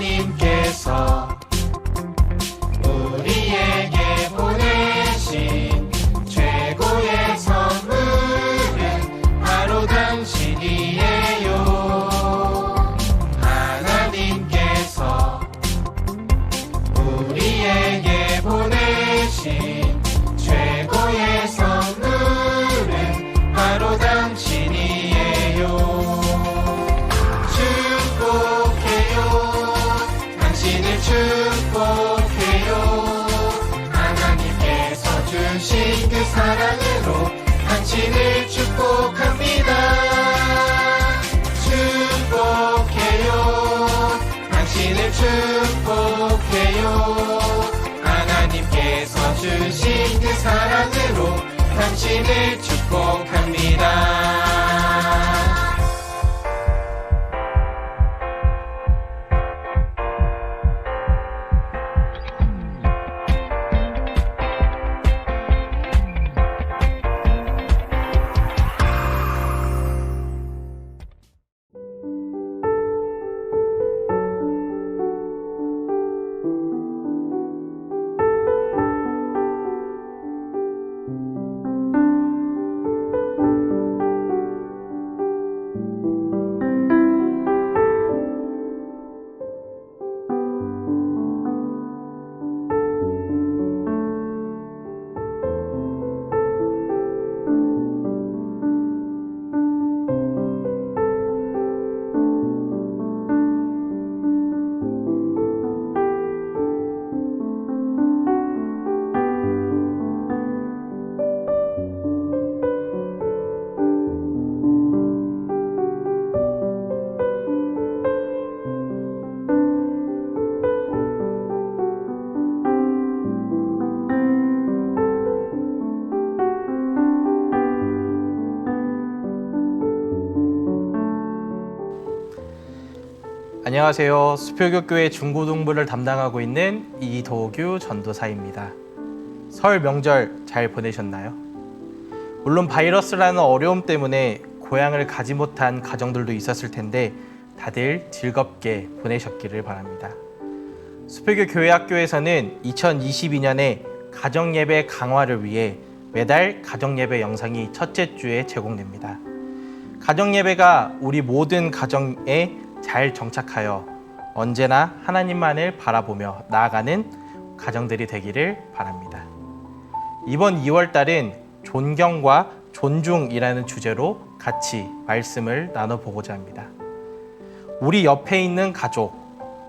하 당신을 축복합니다. 축복해요. 당신을 축복해요. 하나님께서 주신 그 사랑으로 당신을 축복합니다. 안녕하세요. 수표교교회 중고등부를 담당하고 있는 이도규 전도사입니다. 설 명절 잘 보내셨나요? 물론 바이러스라는 어려움 때문에 고향을 가지 못한 가정들도 있었을 텐데 다들 즐겁게 보내셨기를 바랍니다. 수표교 교회학교에서는 2022년에 가정예배 강화를 위해 매달 가정예배 영상이 첫째 주에 제공됩니다. 가정예배가 우리 모든 가정에 잘 정착하여 언제나 하나님만을 바라보며 나아가는 가정들이 되기를 바랍니다. 이번 2월 달은 존경과 존중이라는 주제로 같이 말씀을 나눠보고자 합니다. 우리 옆에 있는 가족,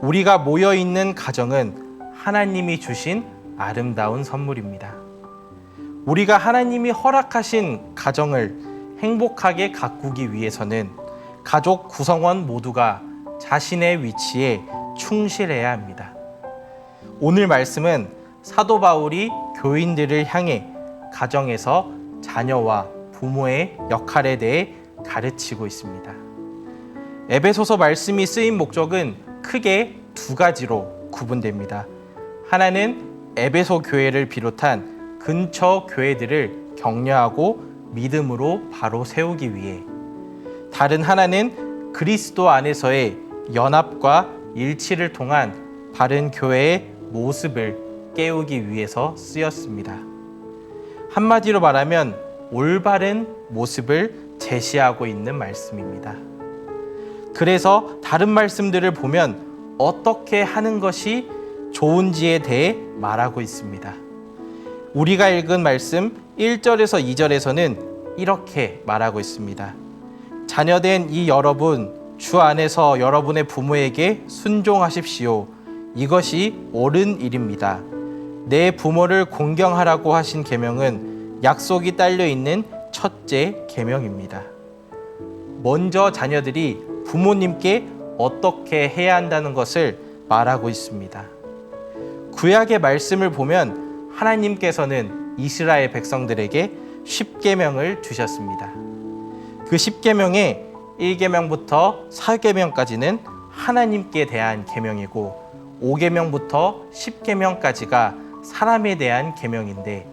우리가 모여 있는 가정은 하나님이 주신 아름다운 선물입니다. 우리가 하나님이 허락하신 가정을 행복하게 가꾸기 위해서는 가족 구성원 모두가 자신의 위치에 충실해야 합니다. 오늘 말씀은 사도 바울이 교인들을 향해 가정에서 자녀와 부모의 역할에 대해 가르치고 있습니다. 에베소서 말씀이 쓰인 목적은 크게 두 가지로 구분됩니다. 하나는 에베소 교회를 비롯한 근처 교회들을 격려하고 믿음으로 바로 세우기 위해 다른 하나는 그리스도 안에서의 연합과 일치를 통한 바른 교회의 모습을 깨우기 위해서 쓰였습니다. 한마디로 말하면 올바른 모습을 제시하고 있는 말씀입니다. 그래서 다른 말씀들을 보면 어떻게 하는 것이 좋은지에 대해 말하고 있습니다. 우리가 읽은 말씀 1절에서 2절에서는 이렇게 말하고 있습니다. 자녀된 이 여러분, 주 안에서 여러분의 부모에게 순종하십시오. 이것이 옳은 일입니다. 내 부모를 공경하라고 하신 계명은 약속이 딸려 있는 첫째 계명입니다. 먼저 자녀들이 부모님께 어떻게 해야 한다는 것을 말하고 있습니다. 구약의 말씀을 보면 하나님께서는 이스라엘 백성들에게 십계명을 주셨습니다. 그 십계명의 1계명부터 4계명까지는 하나님께 대한 계명이고 5계명부터 10계명까지가 사람에 대한 계명인데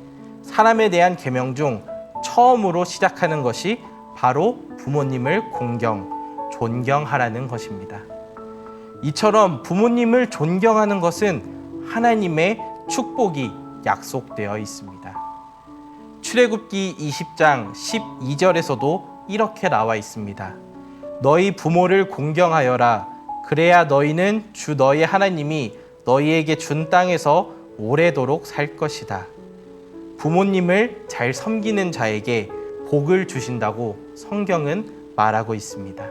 사람에 대한 계명 중 처음으로 시작하는 것이 바로 부모님을 공경, 존경하라는 것입니다. 이처럼 부모님을 존경하는 것은 하나님의 축복이 약속되어 있습니다. 출애굽기 20장 12절에서도 이렇게 나와 있습니다. 너희 부모를 공경하여라. 그래야 너희는 주 너희 하나님이 너희에게 준 땅에서 오래도록 살 것이다. 부모님을 잘 섬기는 자에게 복을 주신다고 성경은 말하고 있습니다.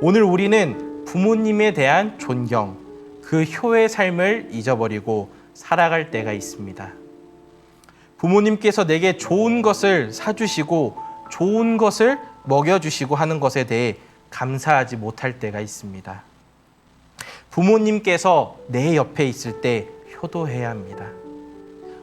오늘 우리는 부모님에 대한 존경, 그 효의 삶을 잊어버리고 살아갈 때가 있습니다. 부모님께서 내게 좋은 것을 사주시고 좋은 것을 먹여주시고 하는 것에 대해 감사하지 못할 때가 있습니다. 부모님께서 내 옆에 있을 때 효도해야 합니다.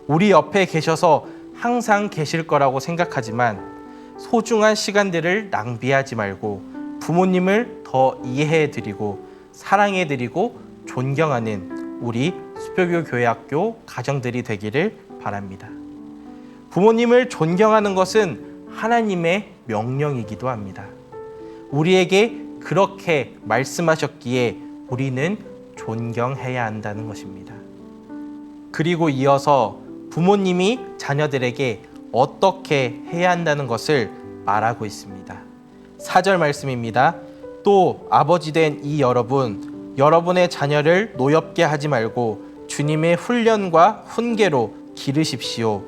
우리 옆에 계셔서 항상 계실 거라고 생각하지만 소중한 시간들을 낭비하지 말고 부모님을 더 이해해 드리고 사랑해 드리고 존경하는 우리 수표교 교회학교 가정들이 되기를 바랍니다. 부모님을 존경하는 것은 하나님의 명령이기도 합니다. 우리에게 그렇게 말씀하셨기에 우리는 존경해야 한다는 것입니다. 그리고 이어서 부모님이 자녀들에게 어떻게 해야 한다는 것을 말하고 있습니다. 4절 말씀입니다. 또 아버지 된 이 여러분, 여러분의 자녀를 노엽게 하지 말고 주님의 훈련과 훈계로 기르십시오.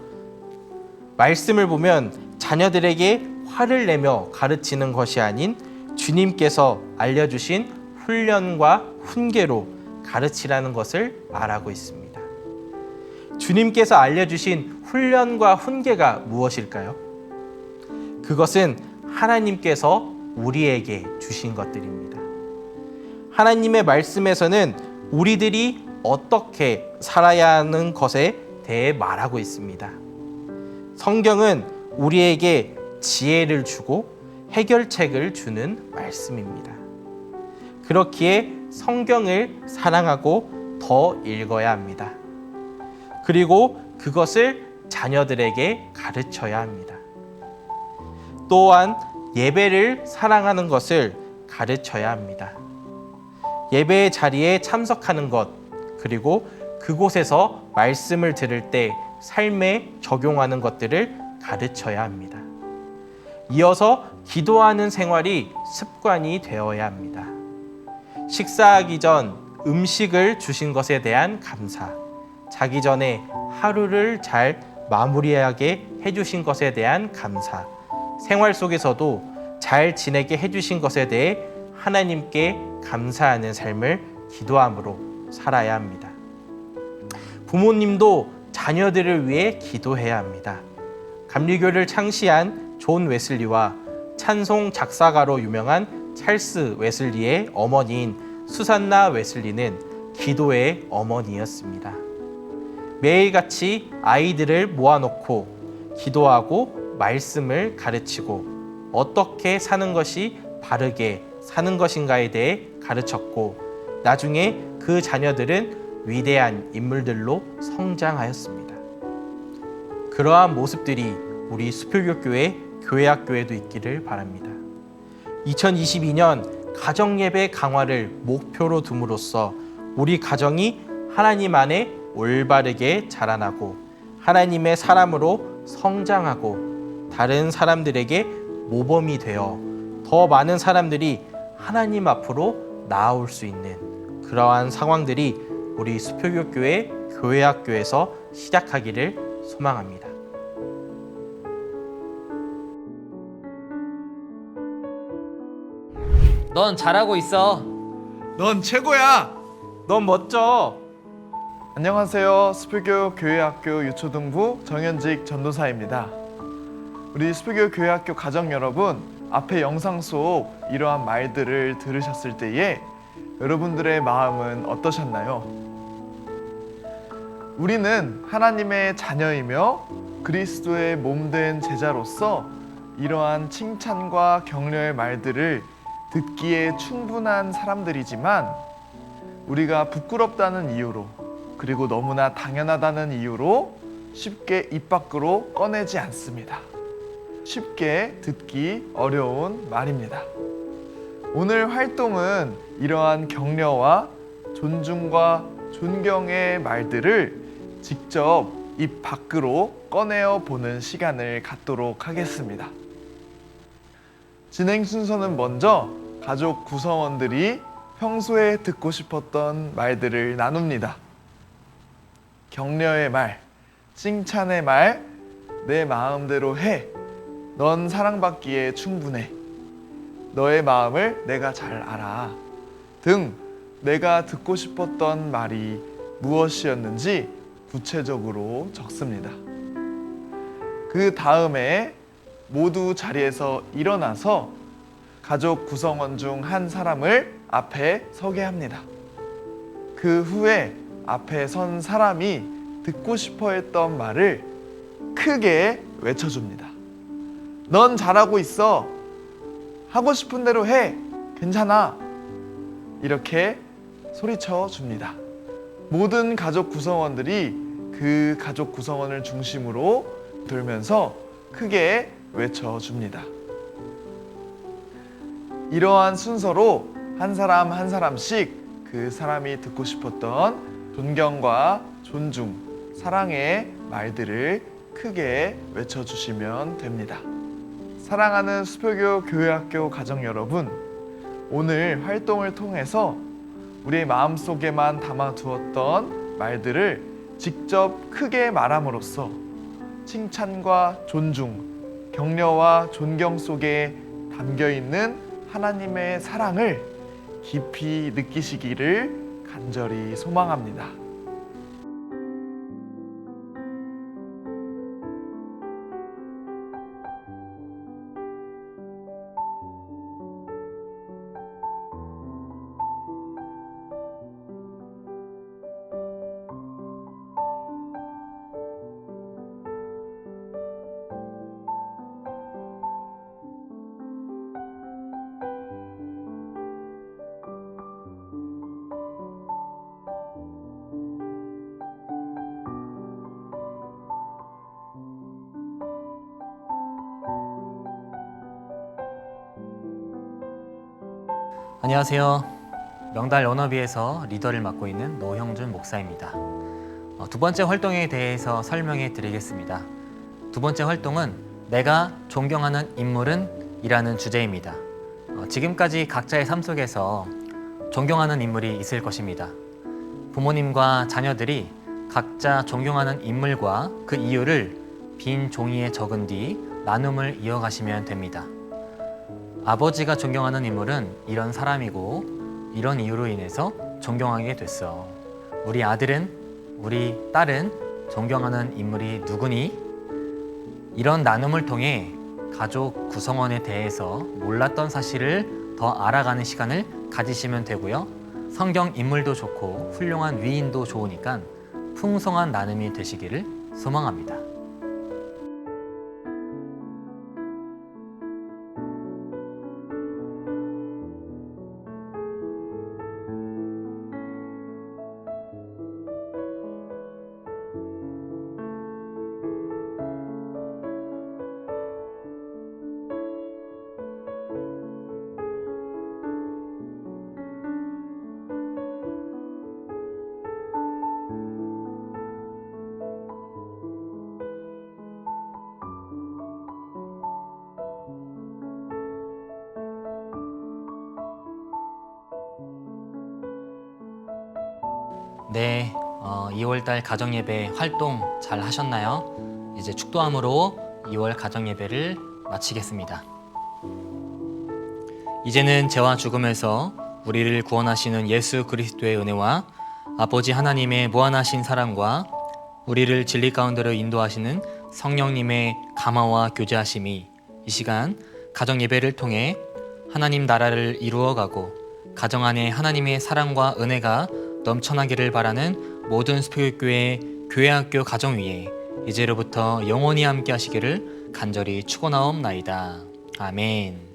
말씀을 보면 자녀들에게 화를 내며 가르치는 것이 아닌 주님께서 알려주신 훈련과 훈계로 가르치라는 것을 말하고 있습니다. 주님께서 알려주신 훈련과 훈계가 무엇일까요? 그것은 하나님께서 우리에게 주신 것들입니다. 하나님의 말씀에서는 우리들이 어떻게 살아야 하는 것에 대해 말하고 있습니다. 성경은 우리에게 지혜를 주고 해결책을 주는 말씀입니다. 그렇기에 성경을 사랑하고 더 읽어야 합니다. 그리고 그것을 자녀들에게 가르쳐야 합니다. 또한 예배를 사랑하는 것을 가르쳐야 합니다. 예배의 자리에 참석하는 것, 그리고 그곳에서 말씀을 들을 때 삶에 적용하는 것들을 가르쳐야 합니다. 이어서 기도하는 생활이 습관이 되어야 합니다. 식사하기 전 음식을 주신 것에 대한 감사, 자기 전에 하루를 잘 마무리하게 해주신 것에 대한 감사, 생활 속에서도 잘 지내게 해주신 것에 대해 하나님께 감사하는 삶을 기도함으로 살아야 합니다. 부모님도 자녀들을 위해 기도해야 합니다. 감리교를 창시한 존 웨슬리와 찬송 작사가로 유명한 찰스 웨슬리의 어머니인 수산나 웨슬리는 기도의 어머니였습니다. 매일같이 아이들을 모아놓고 기도하고 말씀을 가르치고 어떻게 사는 것이 바르게 사는 것인가에 대해 가르쳤고 나중에 그 자녀들은 위대한 인물들로 성장하였습니다. 그러한 모습들이 우리 수표교교회 교회학교에도 있기를 바랍니다. 2022년 가정예배 강화를 목표로 둠으로써 우리 가정이 하나님 안에 올바르게 자라나고 하나님의 사람으로 성장하고 다른 사람들에게 모범이 되어 더 많은 사람들이 하나님 앞으로 나아올 수 있는 그러한 상황들이 우리 수표교교회 교회학교에서 시작하기를 소망합니다. 넌 잘하고 있어. 넌 최고야. 넌 멋져. 안녕하세요. 스프교 교회학교 유초등부 정현직 전도사입니다. 우리 스프교 교회학교 가정 여러분, 앞에 영상 속 이러한 말들을 들으셨을 때에 여러분들의 마음은 어떠셨나요? 우리는 하나님의 자녀이며 그리스도의 몸 된 제자로서 이러한 칭찬과 격려의 말들을 듣기에 충분한 사람들이지만 우리가 부끄럽다는 이유로 그리고 너무나 당연하다는 이유로 쉽게 입 밖으로 꺼내지 않습니다. 쉽게 듣기 어려운 말입니다. 오늘 활동은 이러한 격려와 존중과 존경의 말들을 직접 입 밖으로 꺼내어 보는 시간을 갖도록 하겠습니다. 진행 순서는 먼저 가족 구성원들이 평소에 듣고 싶었던 말들을 나눕니다. 격려의 말, 칭찬의 말, 내 마음대로 해. 넌 사랑받기에 충분해. 너의 마음을 내가 잘 알아. 등 내가 듣고 싶었던 말이 무엇이었는지 구체적으로 적습니다. 그 다음에 모두 자리에서 일어나서 가족 구성원 중 한 사람을 앞에 서게 합니다. 그 후에 앞에 선 사람이 듣고 싶어 했던 말을 크게 외쳐줍니다. 넌 잘하고 있어. 하고 싶은 대로 해. 괜찮아. 이렇게 소리쳐 줍니다. 모든 가족 구성원들이 그 가족 구성원을 중심으로 돌면서 크게 외쳐 줍니다. 이러한 순서로 한 사람 한 사람씩 그 사람이 듣고 싶었던 존경과 존중, 사랑의 말들을 크게 외쳐주시면 됩니다. 사랑하는 수표교 교회학교 가정 여러분, 오늘 활동을 통해서 우리의 마음속에만 담아두었던 말들을 직접 크게 말함으로써 칭찬과 존중, 격려와 존경 속에 담겨 있는 하나님의 사랑을 깊이 느끼시기를 간절히 소망합니다. 안녕하세요. 명달 언어비에서 리더를 맡고 있는 노형준 목사입니다. 어, 두 번째 활동에 대해서 설명해 드리겠습니다. 두 번째 활동은 내가 존경하는 인물은 이라는 주제입니다. 어, 지금까지 각자의 삶 속에서 존경하는 인물이 있을 것입니다. 부모님과 자녀들이 각자 존경하는 인물과 그 이유를 빈 종이에 적은 뒤 나눔을 이어가시면 됩니다. 아버지가 존경하는 인물은 이런 사람이고 이런 이유로 인해서 존경하게 됐어. 우리 아들은 우리 딸은 존경하는 인물이 누구니? 이런 나눔을 통해 가족 구성원에 대해서 몰랐던 사실을 더 알아가는 시간을 가지시면 되고요. 성경 인물도 좋고 훌륭한 위인도 좋으니까 풍성한 나눔이 되시기를 소망합니다. 네, 어, 2월달 가정예배 활동 잘 하셨나요? 이제 축도함으로 2월 가정예배를 마치겠습니다. 이제는 죄와 죽음에서 우리를 구원하시는 예수 그리스도의 은혜와 아버지 하나님의 무한하신 사랑과 우리를 진리 가운데로 인도하시는 성령님의 감화와 교제하심이 이 시간 가정 예배를 통해 하나님 나라를 이루어가고 가정 안에 하나님의 사랑과 은혜가 넘쳐나기를 바라는 모든 스피릿교회 교회학교 가정 위에 이제로부터 영원히 함께 하시기를 간절히 축원하옵나이다. 아멘.